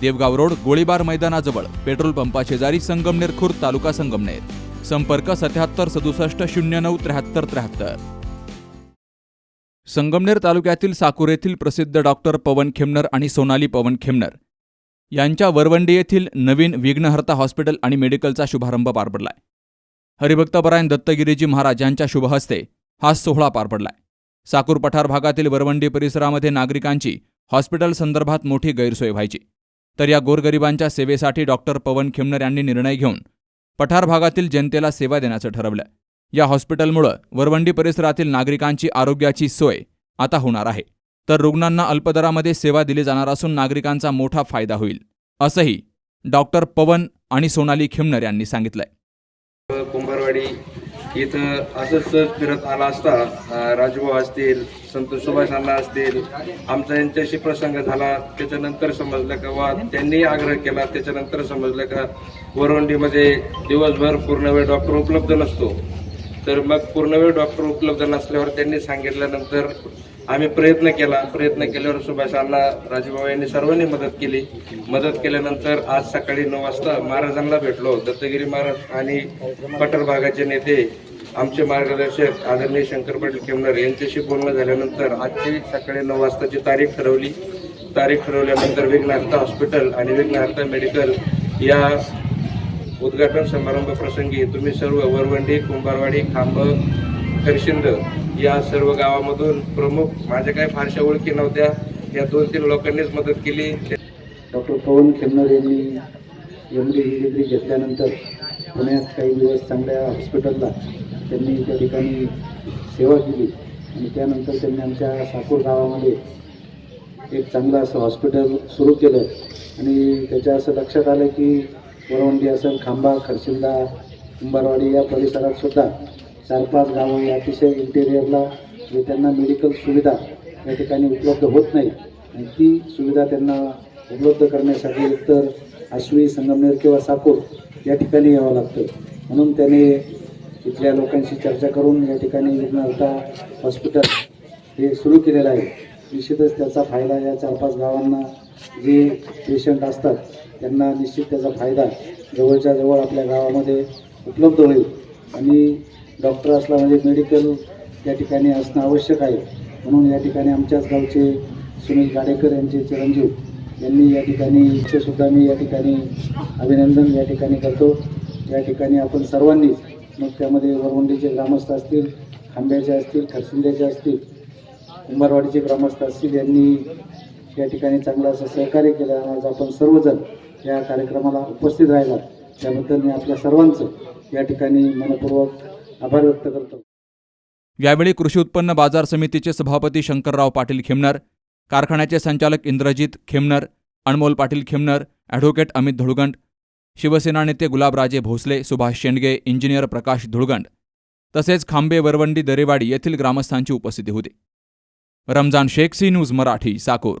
Devgaon road गोळीबार मैदानाजवळ petrol पंपा शेजारी संगमनेर खुर्द तालुका संगमनेर. संपर्क सत्याहत्तर सदुसष्ट शून्य नऊ त्र्याहत्तर त्र्याहत्तर. संगमनेर तालुक्यातील साकूर येथील प्रसिद्ध डॉक्टर पवन खेमनर आणि सोनाली पवन खेमनर यांच्या वरवंडी येथील नवीन विघ्नहर्ता हॉस्पिटल आणि मेडिकलचा शुभारंभ पार पडलाय. हरिभक्तपरायण दत्तगिरीजी महाराज यांच्या शुभहस्ते हा सोहळा पार पडलाय. साकूर पठार भागातील वरवंडी परिसरामध्ये नागरिकांची हॉस्पिटल संदर्भात मोठी गैरसोय व्हायची. तर या गोरगरिबांच्या सेवेसाठी डॉक्टर पवन खिमनर यांनी निर्णय घेऊन पठार भागातील जनतेला सेवा देण्याचं ठरवलं. या हॉस्पिटलमुळं वरवंडी परिसरातील नागरिकांची आरोग्याची सोय आता होणार आहे. तर रुग्णांना अल्पदरामध्ये सेवा दिली जाणार असून नागरिकांचा मोठा फायदा होईल असंही डॉक्टर पवन आणि सोनाली खिमनर यांनी सांगितलंय. कुंभारवाडी इथं असंच सहज फिरत आला असता अं, राजभाऊ असतील संतोष सुभाष अण्णा असतील आमचा यांच्याशी प्रसंग झाला त्याच्यानंतर समजलं का वा त्यांनी आग्रह केला त्याच्यानंतर समजलं का वरवंडीमध्ये दिवसभर पूर्णवेळ डॉक्टर उपलब्ध नसतो. तर मग पूर्णवेळ डॉक्टर उपलब्ध नसल्यावर त्यांनी सांगितल्यानंतर आम्ही प्रयत्न केला. प्रयत्न केल्यावर सुभाष अण्णा राजभाऊ यांनी सर्वांनी मदत केली. मदत केल्यानंतर आज सकाळी नऊ वाजता महाराजांना भेटलो. दत्तगिरी महाराज आणि पटर भागाचे नेते आमचे मार्गदर्शक आदरणीय शंकर पाटील केमनर यांच्याशी बोलणं झाल्यानंतर आजची सकाळी नऊ वाजताची तारीख ठरवली. तारीख ठरवल्यानंतर विघ्नहर्ता हॉस्पिटल आणि विघ्नहर्ता मेडिकल या उद्घाटन समारंभ प्रसंगी तुम्ही सर्व वरवंडी कुंभारवाडी खांब खरशिंद या सर्व गावामधून प्रमुख माझ्या काही फारशा ओळखी नव्हत्या. या दोन तीन लोकांनीच मदत केली. डॉक्टर पवन खेमनर यांनी एम डी ही डिग्री घेतल्यानंतर पुण्यात काही दिवस चांगल्या हॉस्पिटलला त्यांनी त्या ठिकाणी सेवा केली. आणि त्यानंतर त्यांनी आमच्या साकूर गावामध्ये एक चांगलं असं हॉस्पिटल सुरू केलं. आणि त्याच्या असं लक्षात आलं की वरवंडी असेल खांबा खरशिंदा कुंभारवाडी या परिसरात सुद्धा चार पाच गावं या अतिशय इंटेरियरला जे त्यांना मेडिकल सुविधा या ठिकाणी उपलब्ध होत नाही. आणि ती सुविधा त्यांना उपलब्ध करण्यासाठी एकतर आश्वी संगमनेर किंवा साकूर या ठिकाणी यावं लागतं. म्हणून त्याने इथल्या लोकांशी चर्चा करून या ठिकाणी विघ्नहर्ता हॉस्पिटल हे सुरू केलेलं आहे. निश्चितच त्याचा फायदा या चार पाच गावांना जे पेशंट असतात त्यांना निश्चित त्याचा फायदा जवळच्या जवळ आपल्या गावामध्ये उपलब्ध होईल. आणि डॉक्टर असला म्हणजे मेडिकल या ठिकाणी असणं आवश्यक आहे. म्हणून या ठिकाणी आमच्याच गावचे सुनील गाडेकर यांचे चिरंजीव यांनी या ठिकाणी इथे सुद्धा मी या ठिकाणी अभिनंदन या ठिकाणी करतो. या ठिकाणी आपण सर्वांनीच मग त्यामध्ये वरवंडीचे ग्रामस्थ असतील खांब्याचे असतील खरसिंद्याचे असतील कुंभारवाडीचे ग्रामस्थ असतील यांनी या ठिकाणी चांगलं असं सहकार्य केलं आज आपण सर्वजण या कार्यक्रमाला उपस्थित राहिला त्याबद्दल मी आपल्या सर्वांचं या ठिकाणी मनपूर्वक आभार व्यक्त करतो. यावेळी कृषी उत्पन्न बाजार समितीचे सभापती शंकरराव पाटील खेमनर कारखान्याचे संचालक इंद्रजित खेमनर अनमोल पाटील खेमनर ॲडव्होकेट अमित धुळगंड शिवसेना नेते गुलाबराजे भोसले सुभाष शेंडगे इंजिनियर प्रकाश धुळगंड तसेच खांबे वरवंडी दरेवाडी येथील ग्रामस्थांची उपस्थिती होती. Ramzan Shaikh C news Marathi Sakor.